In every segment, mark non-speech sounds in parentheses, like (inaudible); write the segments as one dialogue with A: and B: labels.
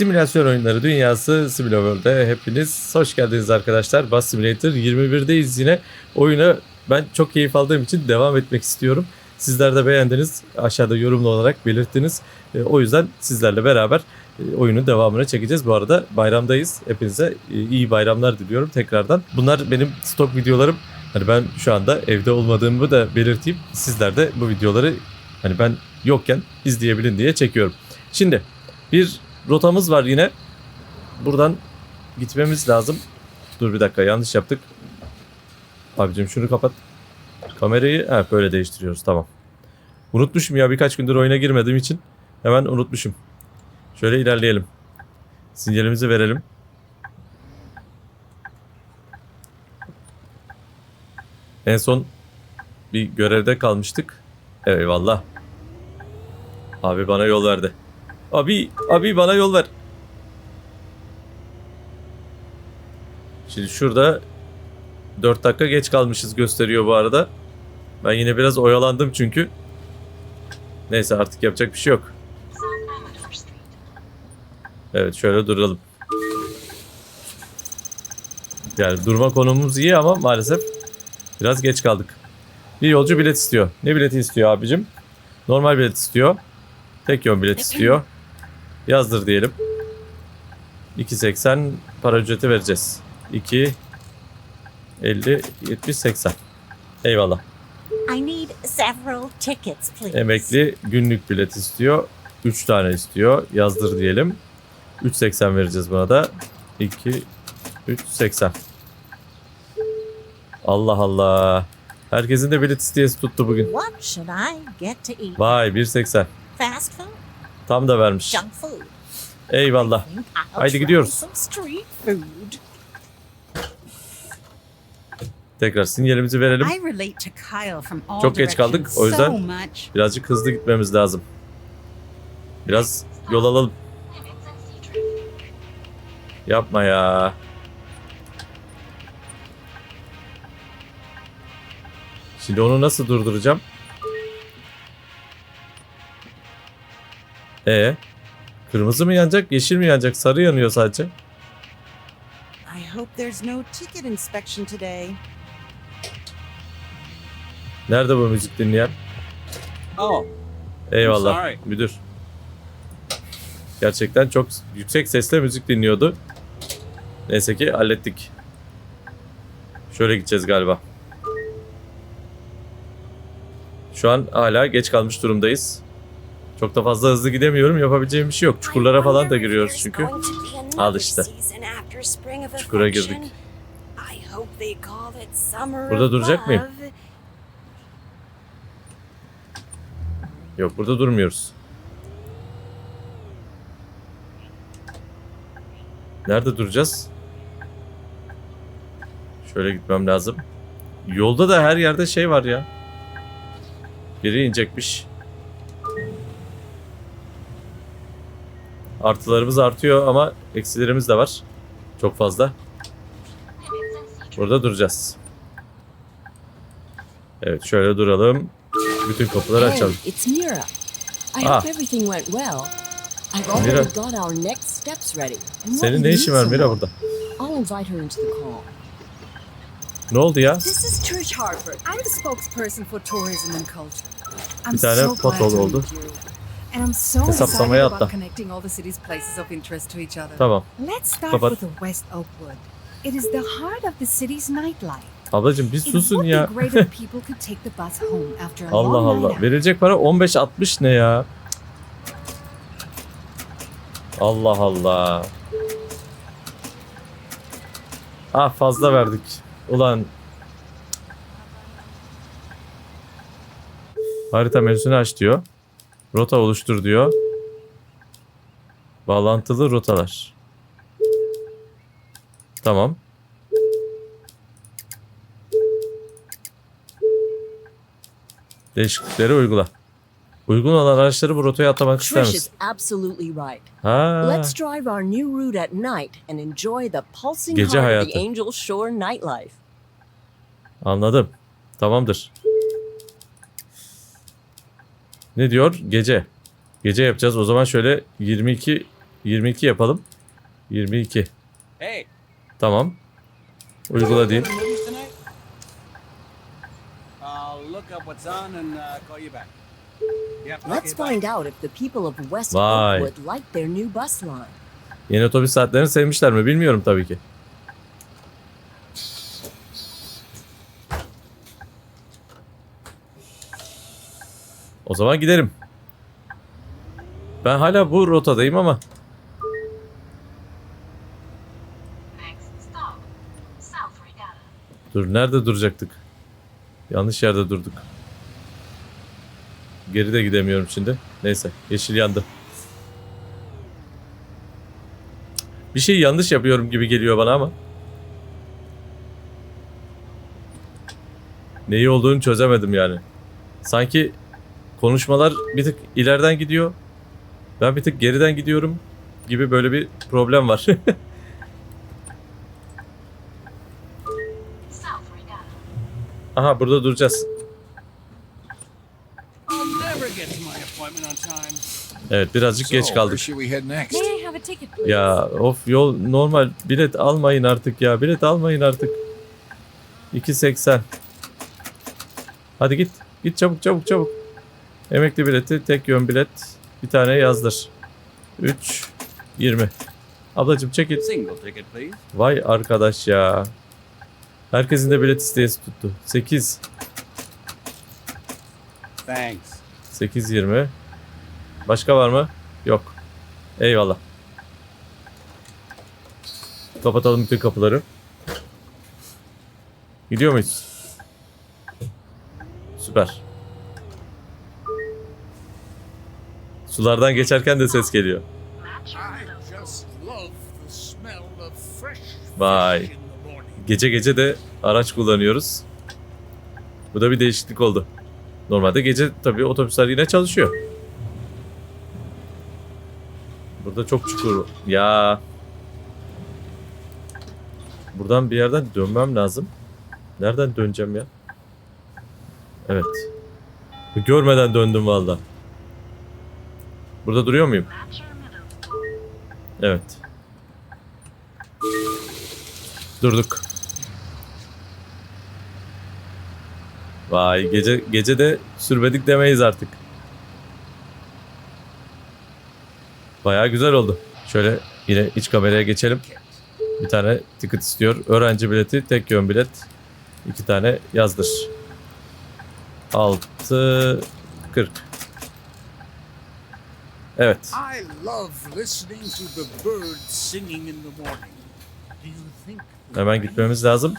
A: Simülasyon oyunları dünyası Simulaworld'e hepiniz hoş geldiniz arkadaşlar. Bus Simulator 21'deyiz yine. Oyuna ben çok keyif aldığım için devam etmek istiyorum. Sizler de beğendiniz. Aşağıda yorumlu olarak belirttiniz. E, o yüzden sizlerle beraber e, oyunun devamını çekeceğiz. Bu arada bayramdayız. Hepinize e, iyi bayramlar diliyorum tekrardan. Bunlar benim stok videolarım. Hani ben şu anda evde olmadığımı da belirteyim. Sizler de bu videoları hani ben yokken izleyebilin diye çekiyorum. Şimdi bir rotamız var yine. Buradan gitmemiz lazım. Dur bir dakika yanlış yaptık. Abicim şunu kapat. Kamerayı ha, böyle değiştiriyoruz tamam. Unutmuşum ya birkaç gündür oyuna girmediğim için hemen unutmuşum. Şöyle ilerleyelim. Sinyalimizi verelim. En son bir görevde kalmıştık. Eyvallah. Abi bana yol verdi. Abi, abi bana yol ver. Şimdi şurada 4 dakika geç kalmışız gösteriyor bu arada. Ben yine biraz oyalandım çünkü. Neyse artık yapacak bir şey yok. Evet şöyle duralım. Yani durma konumumuz iyi ama maalesef biraz geç kaldık. Bir yolcu bilet istiyor. Ne bileti istiyor abicim? Normal bilet istiyor. Tek yön bilet istiyor. Yazdır diyelim. 2.80 para ücreti vereceğiz. 2 50 70 80. Eyvallah.
B: I need several tickets, please.
A: Emekli günlük bilet istiyor. 3 tane istiyor. Yazdır diyelim. 3.80 vereceğiz buna da. 2 3.80. Allah Allah. Herkesin de bilet istiyesi tuttu bugün.
B: What should I get to eat?
A: Vay 1.80.
B: Fast food?
A: Tam da vermiş. Eyvallah. Haydi gidiyoruz. Tekrar sinyalimizi verelim. Çok geç kaldık, o yüzden-. Birazcık hızlı gitmemiz lazım. Biraz yol alalım. Yapma ya. Şimdi onu nasıl durduracağım? E Kırmızı mı yanacak, yeşil mi yanacak? Sarı yanıyor sadece.
C: I hope there's no ticket inspection today.
A: Nerede bu müzik dinleyen?
D: Oh,
A: Eyvallah müdür. Gerçekten çok yüksek sesle müzik dinliyordu. Neyse ki hallettik. Şöyle gideceğiz galiba. Şu an hala geç kalmış durumdayız. Çok da fazla hızlı gidemiyorum. Yapabileceğim bir şey yok. Çukurlara falan da giriyoruz çünkü. Al işte. Çukura girdik. Burada duracak mıyım? Yok burada durmuyoruz. Nerede duracağız? Şöyle gitmem lazım. Yolda da her yerde şey var ya. Biri inecekmiş. Artılarımız artıyor ama eksilerimiz de var. Çok fazla. Burada duracağız. Evet şöyle duralım. Bütün kapıları
E: Hey,
A: açalım.
E: it's Mira. I
A: Ah.
E: hope everything went well. I've already got our next steps ready.
A: Senin ne işin var Mira burada?
E: I'll invite her into the call.
A: Ne oldu ya?
F: This is Trish Harford. I'm the spokesperson for tourism and culture. I'm
A: Bir tane
F: so to
A: oldu.
F: you. And I'm so
A: Hesaplamaya
F: excited
A: atla.
F: about connecting all the city's places of interest to each other.
A: Tamam.
F: Let's start
A: Kapat.
F: with the West Oakwood. It is the heart of the city's nightlife.
A: Ablacım bir susun ya.
F: be great if people could take the bus home after a
A: Allah Allah. Verilecek para 15-60 ne ya? Allah Allah. Ah fazla verdik. Ulan. Harita menüsünü aç diyor. Rota oluştur diyor. Bağlantılı rotalar. Tamam. Değişiklikleri uygula. Uygun olan araçları bu rotaya atlamak ister
E: Trish
A: misin?
E: is absolutely right.
A: Ha.
E: Let's drive our new route at night and enjoy the pulsing
A: Gece
E: heart of
A: hayatı.
E: the Angel Shore nightlife.
A: Anladım. Tamamdır. Ne diyor? Gece. Gece yapacağız. O zaman şöyle 22 22 yapalım. 22.
D: Hey,
A: Tamam. Uygula diyeyim.
D: any movies tonight? I'll look up what's on and uh, call you back. Yep.
E: Let's find out if the people of West
A: Vay.
E: Oakwood like their new bus line.
A: Yeni otobüs saatlerini sevmişler mi bilmiyorum tabii ki. O zaman gidelim. Ben hala bu rotadayım ama dur nerede duracaktık? Yanlış yerde durduk. Geri de gidemiyorum şimdi. Neyse yeşil yandı. Bir şey yanlış yapıyorum gibi geliyor bana ama. Neyi olduğunu çözemedim yani. Sanki konuşmalar bir tık ileriden gidiyor. Ben bir tık geriden gidiyorum gibi böyle bir problem var. (laughs) Aha burada duracağız. Evet birazcık geç kaldık. Ya of yol normal bilet almayın artık ya. Bilet almayın artık. 2.80. Hadi git. Git çabuk çabuk çabuk. Emekli bileti tek yön bilet. Bir tane yazdır. 3 20. Ablacım
D: ticket, please.
A: Vay arkadaş ya. Herkesin de bilet isteyesi tuttu. 8
D: Thanks.
A: 8 20. Başka var mı? Yok. Eyvallah. Kapatalım bütün kapıları. Gidiyor muyuz? Süper. Sulardan geçerken de ses geliyor. Vay. Gece gece de araç kullanıyoruz. Bu da bir değişiklik oldu. Normalde gece tabii otobüsler yine çalışıyor. Burada çok çukur. Ya. Buradan bir yerden dönmem lazım. Nereden döneceğim ya? Evet. Görmeden döndüm valla. Burada duruyor muyum? Evet. Durduk. Vay gece gece de sürmedik demeyiz artık. Bayağı güzel oldu. Şöyle yine iç kameraya geçelim. Bir tane ticket istiyor. Öğrenci bileti, tek yön bilet. İki tane yazdır. 6 40. Evet.
G: I love listening to the birds singing in the morning. Do you think
A: Hemen gitmemiz lazım.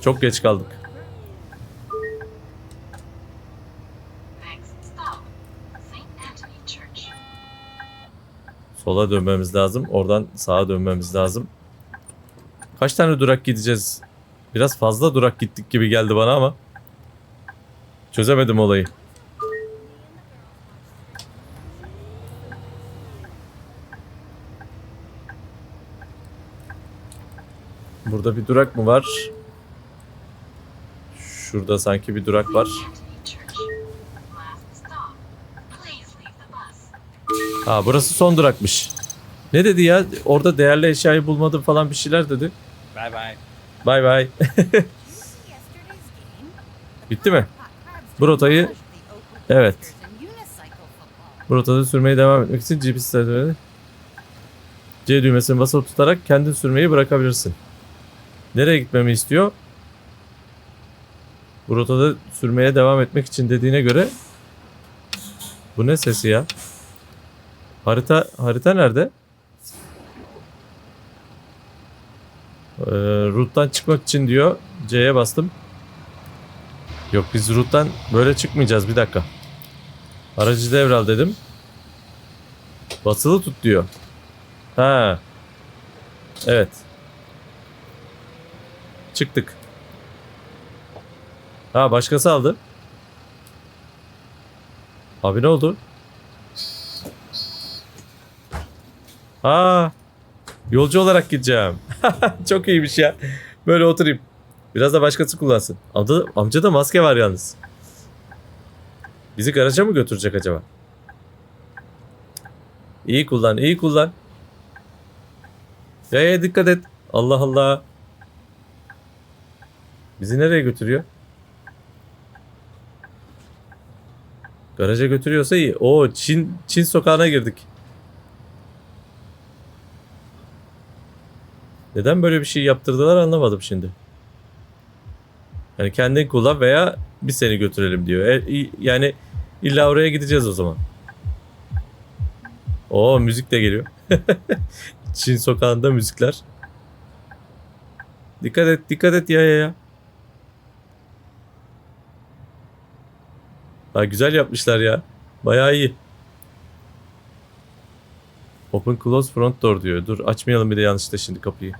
A: Çok geç kaldık. Sola dönmemiz lazım. Oradan sağa dönmemiz lazım. Kaç tane durak gideceğiz? Biraz fazla durak gittik gibi geldi bana ama. Çözemedim olayı. Burada bir durak mı var? Şurada sanki bir durak var. Ha burası son durakmış. Ne dedi ya? Orada değerli eşyayı bulmadım falan bir şeyler dedi.
D: Bye bye.
A: Bay bay. (laughs) Bitti mi? Bu rotayı evet. Bu rotada sürmeye devam etmek için GPS C düğmesini basılı tutarak kendin sürmeyi bırakabilirsin. Nereye gitmemi istiyor? Bu rotada sürmeye devam etmek için dediğine göre bu ne sesi ya? Harita harita nerede? Ee, route'dan çıkmak için diyor. C'ye bastım. Yok biz route'dan böyle çıkmayacağız bir dakika. Aracı devral dedim. Basılı tut diyor. Ha. Evet. Çıktık. Ha başkası aldı. Abi ne oldu? Ha. Yolcu olarak gideceğim. (laughs) Çok iyiymiş ya. Böyle oturayım. Biraz da başkası kullansın. Amca, amca da maske var yalnız. Bizi garaja mı götürecek acaba? İyi kullan, iyi kullan. Yaya dikkat et. Allah Allah. Bizi nereye götürüyor? Garaja götürüyorsa iyi. Oo Çin Çin sokağına girdik. Neden böyle bir şey yaptırdılar anlamadım şimdi. Yani kendin kullan veya biz seni götürelim diyor. E, yani illa oraya gideceğiz o zaman. Oo müzik de geliyor. (laughs) Çin sokağında müzikler. Dikkat et, dikkat et ya ya ya. Ha, güzel yapmışlar ya. Bayağı iyi. Open close front door diyor. Dur açmayalım bir de yanlışlıkla şimdi kapıyı.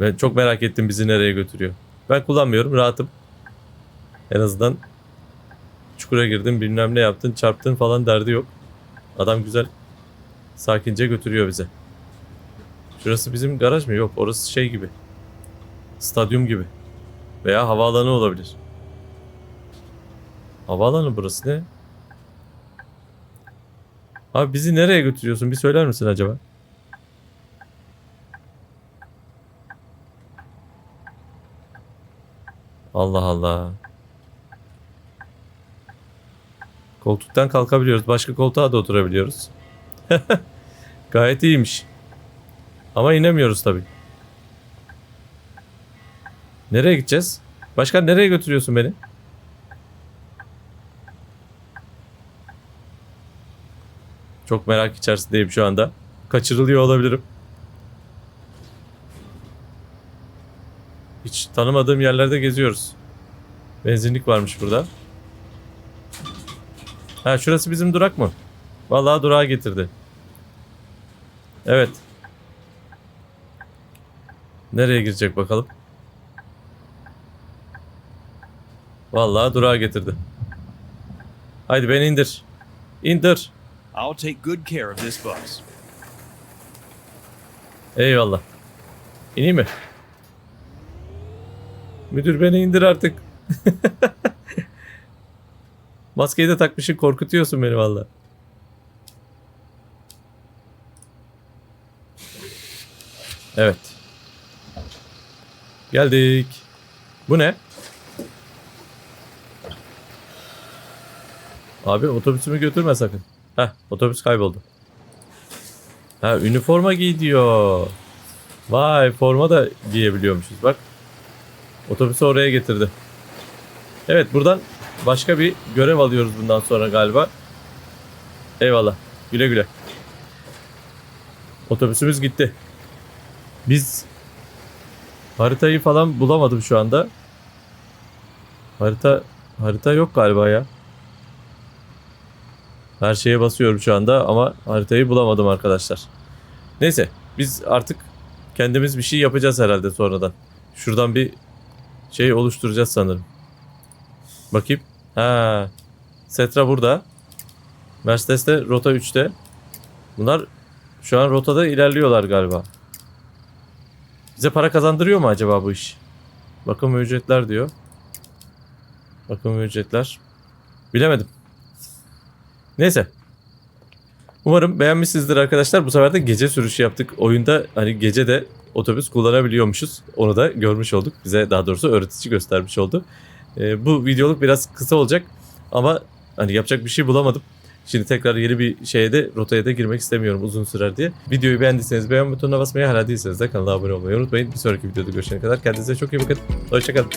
A: Ben çok merak ettim bizi nereye götürüyor. Ben kullanmıyorum rahatım. En azından çukura girdin bilmem ne yaptın çarptın falan derdi yok. Adam güzel sakince götürüyor bize. Şurası bizim garaj mı? Yok orası şey gibi. Stadyum gibi. Veya havaalanı olabilir. Havaalanı burası ne? Abi bizi nereye götürüyorsun? Bir söyler misin acaba? Allah Allah. Koltuktan kalkabiliyoruz. Başka koltuğa da oturabiliyoruz. (laughs) Gayet iyiymiş. Ama inemiyoruz tabii. Nereye gideceğiz? Başkan nereye götürüyorsun beni? Çok merak içerisindeyim şu anda. Kaçırılıyor olabilirim. Hiç tanımadığım yerlerde geziyoruz. Benzinlik varmış burada. Ha şurası bizim durak mı? Vallahi durağa getirdi. Evet. Nereye girecek bakalım? Vallahi durağa getirdi. Haydi beni indir. İndir.
D: I'll take good care of this bus.
A: Eyvallah. İneyim mi? Müdür beni indir artık. (laughs) Maskeyi de takmışsın korkutuyorsun beni valla. Evet. Geldik. Bu ne? Abi otobüsümü götürme sakın. Heh otobüs kayboldu. Ha üniforma giy diyor. Vay forma da giyebiliyormuşuz bak. Otobüsü oraya getirdi. Evet buradan başka bir görev alıyoruz bundan sonra galiba. Eyvallah. Güle güle. Otobüsümüz gitti. Biz haritayı falan bulamadım şu anda. Harita harita yok galiba ya. Her şeye basıyorum şu anda ama haritayı bulamadım arkadaşlar. Neyse biz artık kendimiz bir şey yapacağız herhalde sonradan. Şuradan bir şey oluşturacağız sanırım. Bakayım. Ha. Setra burada. Mercedes de rota 3'te. Bunlar şu an rotada ilerliyorlar galiba. Bize para kazandırıyor mu acaba bu iş? Bakım ve ücretler diyor. Bakım ve ücretler. Bilemedim. Neyse. Umarım beğenmişsinizdir arkadaşlar. Bu sefer de gece sürüşü yaptık. Oyunda hani gece de otobüs kullanabiliyormuşuz. Onu da görmüş olduk. Bize daha doğrusu öğretici göstermiş oldu. Ee, bu videoluk biraz kısa olacak ama hani yapacak bir şey bulamadım. Şimdi tekrar yeni bir şeye de rotaya da girmek istemiyorum uzun sürer diye. Videoyu beğendiyseniz beğen butonuna basmayı hala değilseniz de kanala abone olmayı unutmayın. Bir sonraki videoda görüşene kadar kendinize çok iyi bakın. Hoşçakalın.